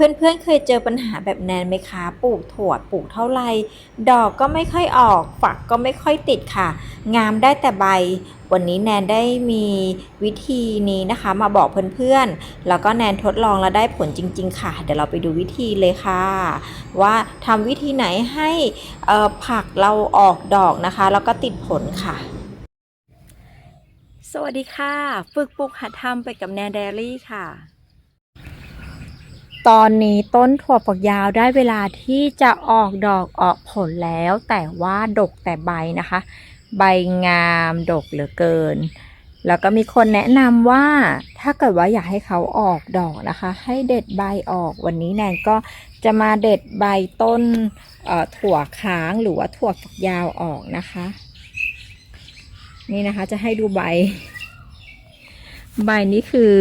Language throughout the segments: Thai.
เพื่อนๆเคยเจอปัญหาแบบแนนไหมคะ ปลูกถั่วปลูกเท่าไหร่ดอกก็ไม่ค่อยออก ฝักก็ไม่ค่อยติดค่ะ งามได้แต่ใบ วันนี้แนนได้มีวิธีนี้นะคะ มาบอกเพื่อนๆ แล้วก็แนนทดลองแล้วได้ผลจริง ๆ ค่ะ เดี๋ยวเราไปดูวิธีเลยค่ะ ว่าทำวิธีไหนให้ผักเราออกดอกนะคะ แล้วก็ติดผลค่ะสวัสดีค่ะ ฝึกปลูกหัดทำไปกับแนนเดลี่ค่ะ ตอนนี้ต้นถั่วฝักยาวได้เวลาที่จะออกดอกออกผลแล้ว แต่ว่าดกแต่ใบนะคะ ใบงามดกเหลือเกิน แล้วก็มีคนแนะนำว่าถ้าเกิดว่าอยากให้เขาออกดอกนะคะ ให้เด็ดใบออกวันนี้แนนก็จะมาเด็ดใบต้นถั่วค้างหรือว่าถั่วฝักยาวออกนะคะ นี่นะคะจะให้ดูใบ ใบนี้คือ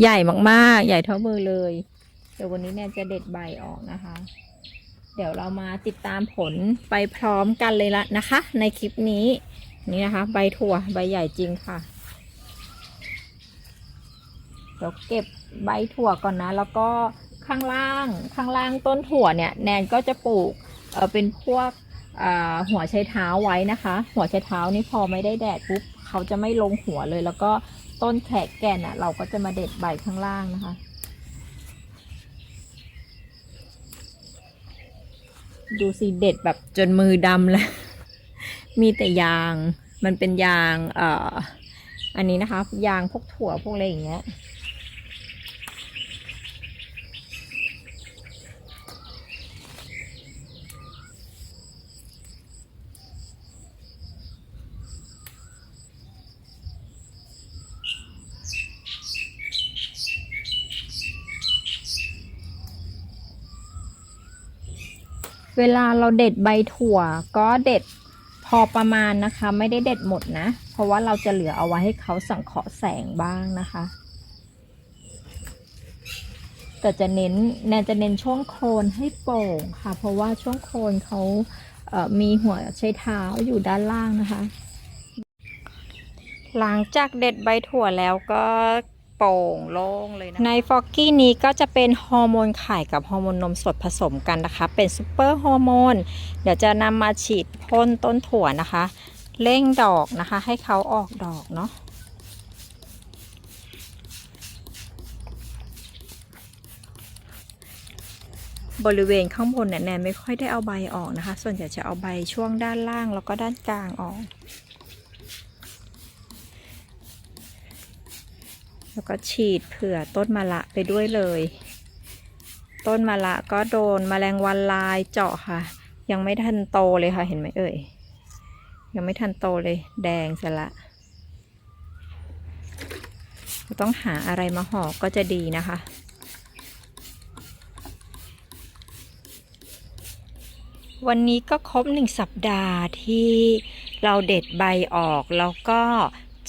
ใหญ่มากๆ ใหญ่เท่ามือเลย เดี๋ยววันนี้เนี่ยจะเด็ดใบออกนะคะ เดี๋ยวเรามาติดตามผลไปพร้อมกันเลยละนะคะ ในคลิปนี้นี่นะคะ ใบถั่วใบใหญ่จริงค่ะเดี๋ยวเก็บใบถั่วก่อนนะ แล้วก็ข้างล่างข้างล่างต้นถั่วเนี่ยแนนก็จะปลูกเออเป็นพวกหัวไชเท้าไว้นะคะ หัวไชเท้านี่พอไม่ได้แดดปุ๊บเขาจะไม่ลงหัวเลย แล้วก็ต้นแขกแก่นอะ เราก็จะมาเด็ดใบข้างล่างนะคะ ดูสิเด็ดแบบจนมือดำแล้ว มีแต่ยาง มันเป็นยาง เอ่อ อันนี้นะคะ ยางพวกถั่วพวกอะไรอย่างเงี้ย เวลาเราเด็ดใบถั่วก็เด็ดพอประมาณนะคะ ไม่ได้เด็ดหมดนะ เพราะว่าเราจะเหลือเอาไว้ให้เขาสังเคราะห์แสงบ้างนะคะ แต่จะเน้นแนนจะเน้นช่วงโคนให้โป่งค่ะ เพราะว่าช่วงโคนเขาเมีหัวใช้เท้าอยู่ด้านล่างนะคะ หลังจากเด็ดใบถั่วแล้วก็ โป่งโล่งเลยนะในฟอกกี้นี้ก็จะเป็นฮอร์โมนไข่กับฮอร์โมนนมสดผสมกันนะคะ เป็นซูเปอร์ฮอร์โมนเดี๋ยวจะนำมาฉีดพ่นต้นถั่วนะคะ เร่งดอกนะคะ ให้เขาออกดอกเนาะบริเวณข้างบนเนี่ยแนนไม่ค่อยได้เอาใบออกนะคะ ส่วนใหญ่จะเอาใบช่วงด้านล่างแล้วก็ด้านกลางออก แล้วก็ฉีดเผื่อต้นมะละไปด้วยเลย ต้นมะละก็โดนแมลงวันลายเจาะค่ะ ยังไม่ทันโตเลยค่ะเห็นไหมเอ่ย ยังไม่ทันโตเลย แดงเสร็จละต้องหาอะไรมาห่อก็จะดีนะคะ วันนี้ก็ครบหนึ่งสัปดาห์ที่เราเด็ดใบออกแล้วก็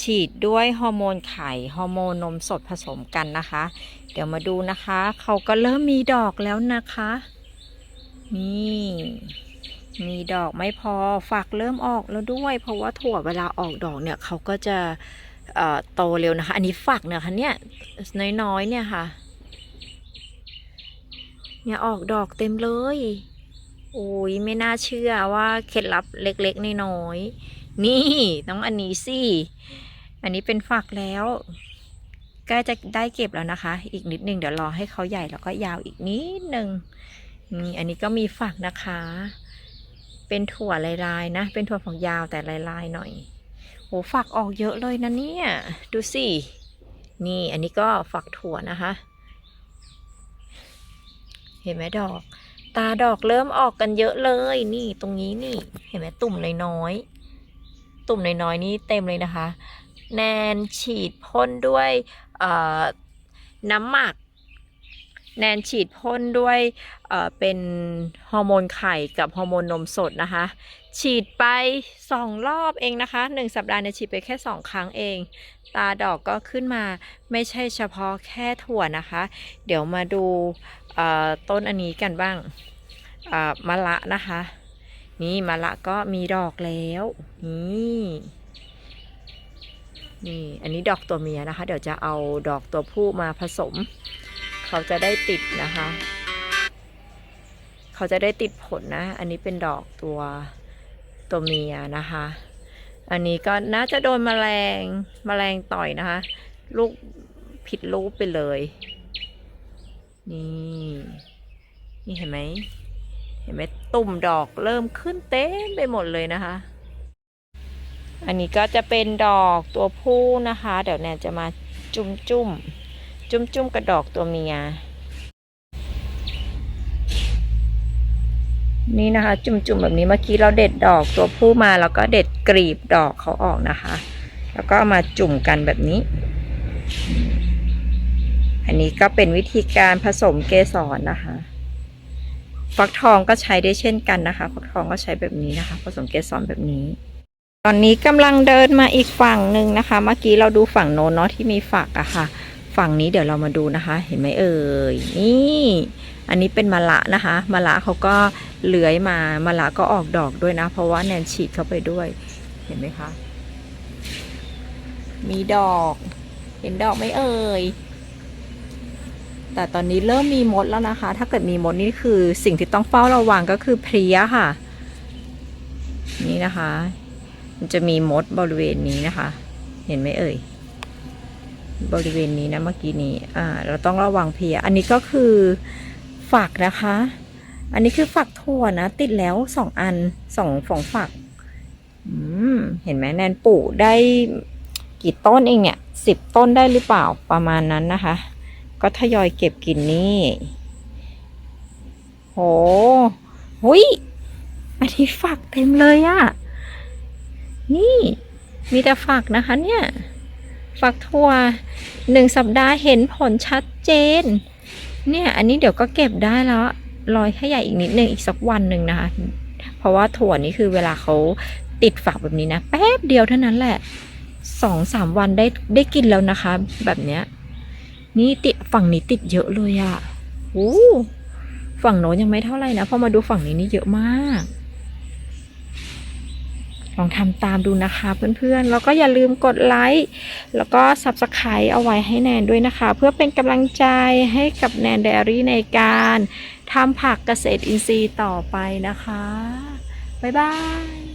ฉีดด้วยฮอร์โมนไข่ฮอร์โมนนมสดผสมกันนะคะ เดี๋ยวมาดูนะคะ เขาก็เริ่มมีดอกแล้วนะคะ นี่มีดอกไม่พอฝักเริ่มออกแล้วด้วย เพราะว่าถั่วเวลาออกดอกเนี่ยเขาก็จะโตเร็วนะคะ อันนี้ฝักเนี่ยคะเนี่ยน้อยๆเนี่ยค่ะ เนี่ยออกดอกเต็มเลย โอ้ยไม่น่าเชื่อว่าเคล็ดลับเล็กๆน้อยๆนี่ต้องอันนี้สิ อันนี้เป็นฝักแล้วใกล้จะได้เก็บแล้วนะคะ อีกนิดนึงเดี๋ยวรอให้เขาใหญ่แล้วก็ยาวอีกนิดนึงนี่อันนี้ก็มีฝักนะคะ เป็นถั่วลายๆนะ เป็นถั่วฝักยาวแต่ลายๆหน่อยโหฝักออกเยอะเลยนะเนี่ย ดูสิ นี่อันนี้ก็ฝักถั่วนะคะ เห็นไหมดอก ตาดอกเริ่มออกกันเยอะเลย นี่ตรงนี้นี่ เห็นไหมตุ่มน้อยๆตุ่มน้อยๆนี่เต็มเลยนะคะ แนนฉีดพ่นด้วยน้ำหมัก แนนฉีดพ่นด้วยเเป็นฮอร์โมนไข่กับฮอร์โมนนมสดนะคะ ฉีดไปสองรอบเองนะคะหนึ่งสัปดาห์เนี่ยฉีดไปแค่สองครั้งเอง ตาดอกก็ขึ้นมาไม่ใช่เฉพาะแค่ถั่วนะคะ เดี๋ยวมาดูต้นอันนี้กันบ้างมะละนะคะ นี่มะละก็มีดอกแล้ว นี่ นี่อันนี้ดอกตัวเมียนะคะ เดี๋ยวจะเอาดอกตัวผู้มาผสม เขาจะได้ติดนะคะ เขาจะได้ติดผลนะ อันนี้เป็นดอกตัวตัวเมียนะคะ อันนี้ก็น่าจะโดนแมลงแมลงต่อยนะคะ ลูกผิดรูปไปเลย นี่ นี่เห็นไหมเห็นไหมตุ่มดอกเริ่มขึ้นเต็มไปหมดเลยนะคะ อันนี้ก็จะเป็นดอกตัวผู้นะคะ เดี๋ยวแนนจะมาจุ่มจุ่มจุ่มจุ่มกับดอกตัวเมีย นี่นะคะ จุ่มจุ่มแบบนี้เมื่อกี้เราเด็ดดอกตัวผู้มาแล้วก็เด็ดกลีบดอกเขาออกนะคะ แล้วก็มาจุ่มกันแบบนี้ อันนี้ก็เป็นวิธีการผสมเกสรนะคะฟักทองก็ใช้ได้เช่นกันนะคะ ฟักทองก็ใช้แบบนี้นะคะ ผสมเกสรแบบนี้ อนนี้กำลังเดินมาอีกฝั่งหนึ่งนะคะ เมื่อกี้เราดูฝั่งโน้นเนาะที่มีฝักอะค่ะ ฝั่งนี้เดี๋ยวเรามาดูนะคะ เห็นไหมเอ่ยนี่ อันนี้เป็นมะละนะคะมะละเขาก็เลื้อยมามะละก็ออกดอกด้วยนะ เพราะว่าแนนฉีดเข้าไปด้วย เห็นไหมคะ มีดอก เห็นดอกไหมเอ่ยแต่ตอนนี้เริ่มมีมดแล้วนะคะ ถ้าเกิดมีมดนี่คือสิ่งที่ต้องเฝ้าระวังก็คือเพลี้ยค่ะ นี่นะคะ มันจะมีมดบริเวณนี้นะคะ เห็นไหมเอ่ย บริเวณนี้นะเมื่อกี้นี้ อ่า เราต้องระวังเพีย อันนี้ก็คือฝักนะคะ อันนี้คือฝักถั่วนะ ติดแล้วสองอันสองฝองฝัก อืม เห็นไหมแนนปลูกได้กี่ต้นเองเนี่ยสิบต้นได้หรือเปล่าประมาณนั้นนะคะ ก็ทยอยเก็บกินนี่โหหุยอันนี้ฝักเต็มเลยอะ นี่ มีแต่ฝักนะคะเนี่ย ฝักถั่วหนึ่งสัปดาห์เห็นผลชัดเจน เนี่ยอันนี้เดี๋ยวก็เก็บได้แล้วรอยขยายอีกนิดนึงอีกสักวันหนึ่งนะคะ เพราะว่าถั่วนี่คือเวลาเขาติดฝักแบบนี้นะแป๊บเดียวเท่านั้นแหละสองสามวันได้ได้กินแล้วนะคะ แบบเนี้ยนี่ติดฝั่งนี้ติดเยอะเลยอะ่ะโอ้ฝั่งโน้นยังไม่เท่าไหร่นะพอมาดูฝั่งนี้นี่เยอะมาก ลองทำตามดูนะคะเพื่อนๆ แล้วก็อย่าลืมกดไลค์ แล้วก็ Subscribe เอาไว้ให้แนนด้วยนะคะ เพื่อเป็นกำลังใจให้กับแนนไดอารี่ในการทำผักเกษตรอินทรีย์ต่อไปนะคะ บ๊ายบาย